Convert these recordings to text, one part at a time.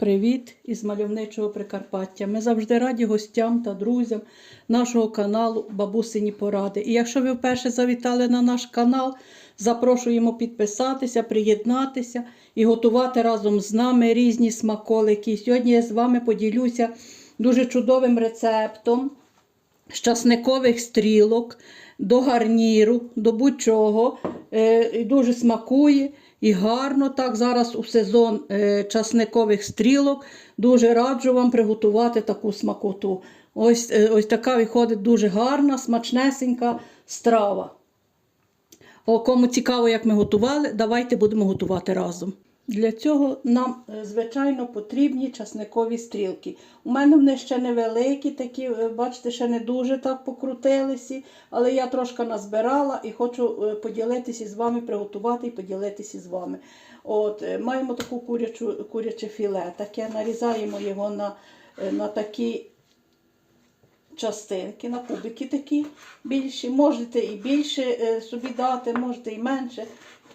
Привіт із мальовничого Прикарпаття. Ми завжди раді гостям та друзям нашого каналу Бабусині Поради. І якщо ви вперше завітали на наш канал, запрошуємо підписатися, приєднатися і готувати разом з нами різні смаколики. Сьогодні я з вами поділюся дуже чудовим рецептом з часникових стрілок до гарніру, до будь-чого. Е, дуже смакує і гарно так зараз у сезон е, часникових стрілок. Дуже раджу вам приготувати таку смакоту. Ось, е, ось така виходить дуже гарна, смачнесенька страва. О, кому цікаво, як ми готували, давайте будемо готувати разом. Для цього нам, е, звичайно, потрібні часникові стрілки. У мене вони ще невеликі, такі, е, бачите, ще не дуже так покрутилися, але я трошки назбирала і хочу е, поділитися з вами, приготувати і поділитися з вами. От, маємо таку курячу, куряче філе, таке нарізаємо його на, на такі частинки, на кубики такі більші. Можете і більше собі дати, можете і менше.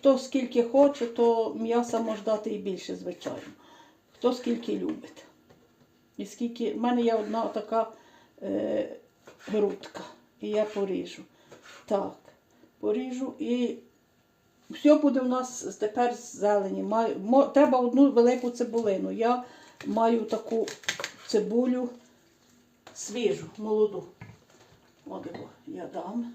Хто скільки хоче, то м'яса може дати і більше, звичайно. Хто скільки любить. І скільки... В мене є одна така е, грудка. І я поріжу. Так, поріжу і все буде у нас тепер з зелені. Маю, треба одну велику цибулину. Я маю таку цибулю свіжу, молоду. От я дам.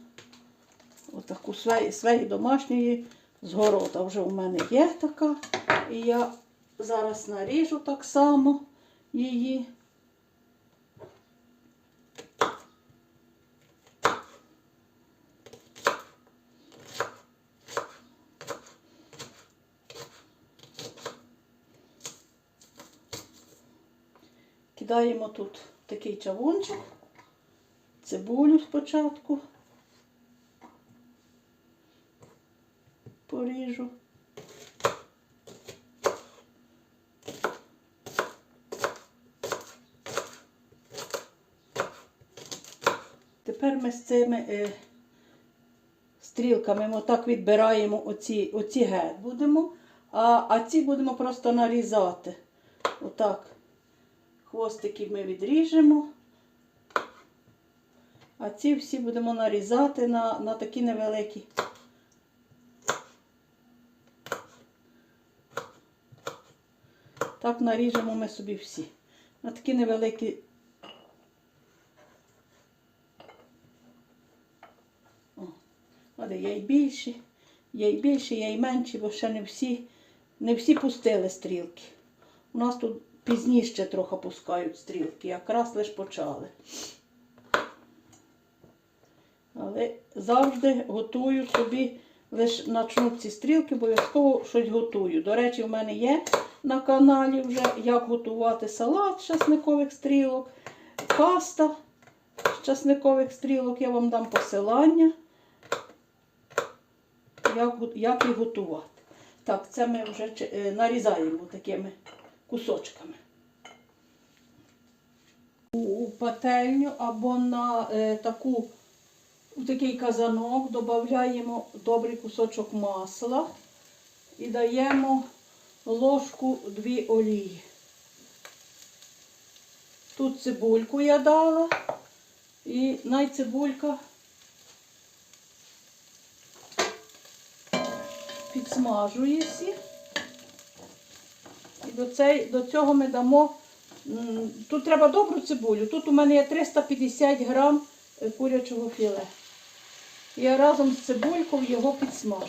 Отаку свої, свої домашньої з города вже у мене є така. І я зараз наріжу так само її. Кидаємо тут такий чавунчик, цибулю спочатку. Поріжу. Тепер ми з цими е, стрілками отак відбираємо оці, оці геть будемо, а, а ці будемо просто нарізати. Отак. Хвостики ми відріжемо. А ці всі будемо нарізати на, на такі невеликі. Так наріжемо ми собі всі. На такі невеликі. О, є і більші, є і більші, є і менші, бо ще не всі, не всі пустили стрілки. У нас тут пізніше трохи пускають стрілки, якраз лише почали. Але завжди готую собі, лише начнуть ці стрілки, обов'язково щось готую. До речі, в мене є на каналі вже, як готувати салат з часникових стрілок, паста з часникових стрілок. Я вам дам посилання, як, як їх готувати. Так, це ми вже е, нарізаємо такими кусочками. У пательню або на е, таку, у такий казанок додаємо добрий кусочок масла і даємо ложку дві олії. Тут цибульку я дала і найцибулька підсмажується. І до, цей, до цього ми дамо, тут треба добру цибулю. Тут у мене є 350 грам курячого філе. Я разом з цибулькою його підсмажу.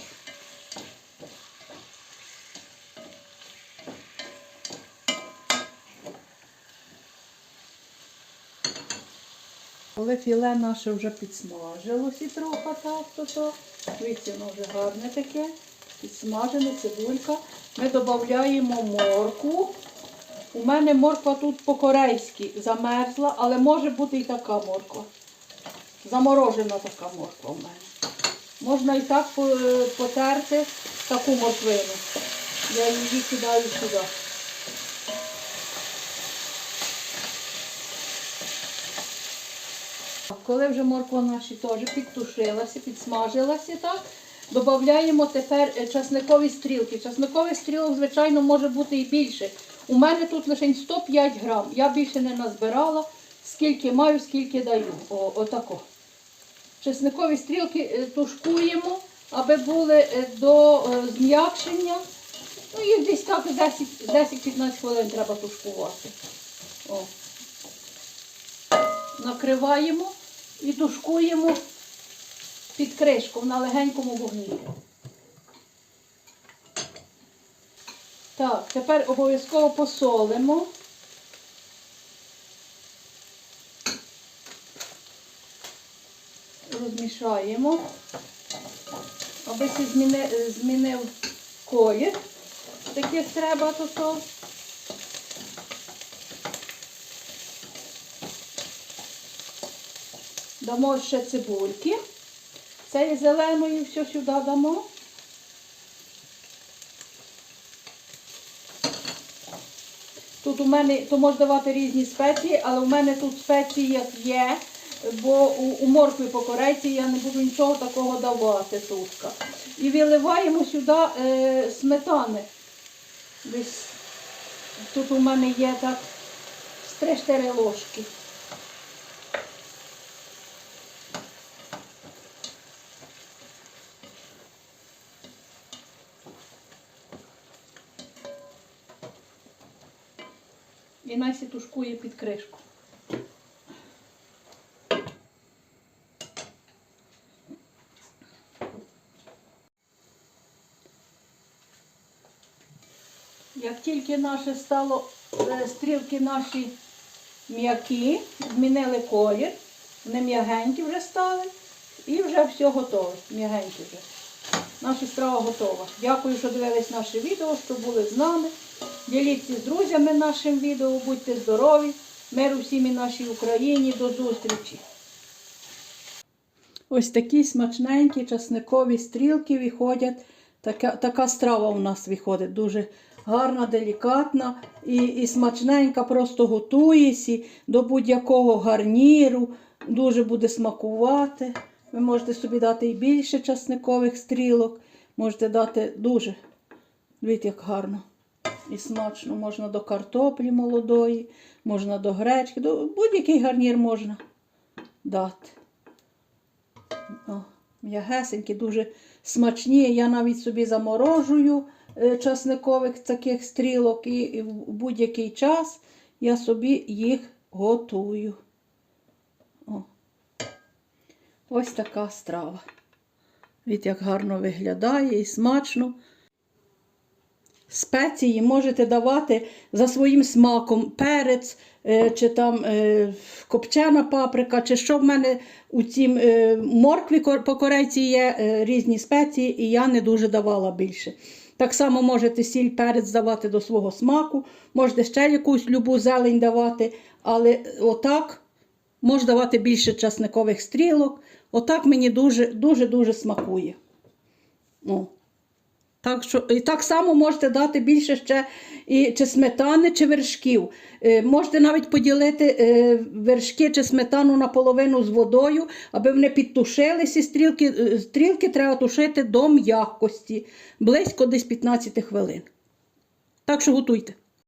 Коли філе наше вже підсмажилося трохи так, то то. Дивіться, вже гарне таке. Підсмажене, цибулька. Ми додаємо морку. У мене морква тут по-корейськи замерзла, але може бути і така морква. Заморожена така морква у мене. Можна і так потерти таку морквину. Я її кидаю сюди. Коли вже морква наша теж підтушилася, підсмажилася, так, додаємо тепер е, часникові стрілки. Часникових стрілок, звичайно, може бути і більше. У мене тут лише 105 грам. Я більше не назбирала. Скільки маю, скільки даю. О, отако. Чесникові стрілки е, тушкуємо, аби були е, до е, зм'якшення. Ну, їх десь так 10 10-15 хвилин треба тушкувати. О. Накриваємо і тушкуємо під кришку на легенькому вогні. Так, тепер обов'язково посолимо. Розмішаємо, аби змінив колір. Таких треба то. Дамо ще цибульки. Цієї зеленої все сюди дамо. Тут у мене, то можна давати різні спеції, але у мене тут спеції як є, бо у, моркві по корейці я не буду нічого такого давати тут. І виливаємо сюди е, сметани. Десь тут у мене є так з 3-4 ложки. І Насі тушкує під кришку. Як тільки наше стало, е, стрілки наші м'які, змінили колір, вони м'ягенькі вже стали і вже все готове. М'ягенькі вже. Наша страва готова. Дякую, що дивились наше відео, що були з нами. Діліться з друзями нашим відео, будьте здорові, миру всім і нашій Україні. До зустрічі. Ось такі смачненькі часникові стрілки виходять. Така, така страва у нас виходить. Дуже гарна, делікатна і, і смачненька, просто готуєся до будь-якого гарніру. Дуже буде смакувати. Ви можете собі дати і більше часникових стрілок. Можете дати дуже. Дивіться, як гарно. І смачно. Можна до картоплі молодої, можна до гречки, до будь-який гарнір можна дати. О, м'ягесенькі, дуже смачні. Я навіть собі заморожую часникових таких стрілок і, в будь-який час я собі їх готую. О. Ось така страва. Від як гарно виглядає і смачно. Спеції можете давати за своїм смаком перець, е, чи там е, копчена паприка, чи що в мене у цім е, моркві по корейці є е, різні спеції, і я не дуже давала більше. Так само можете сіль, перець давати до свого смаку, можете ще якусь любу зелень давати, але отак можна давати більше часникових стрілок. Отак мені дуже дуже дуже смакує. О. Так, що, і так само можете дати більше ще і, чи сметани, чи вершків. Е, можете навіть поділити е, вершки чи сметану наполовину з водою, аби вони підтушилися. Стрілки, е, стрілки треба тушити до м'якості, близько десь 15 хвилин. Так що готуйте.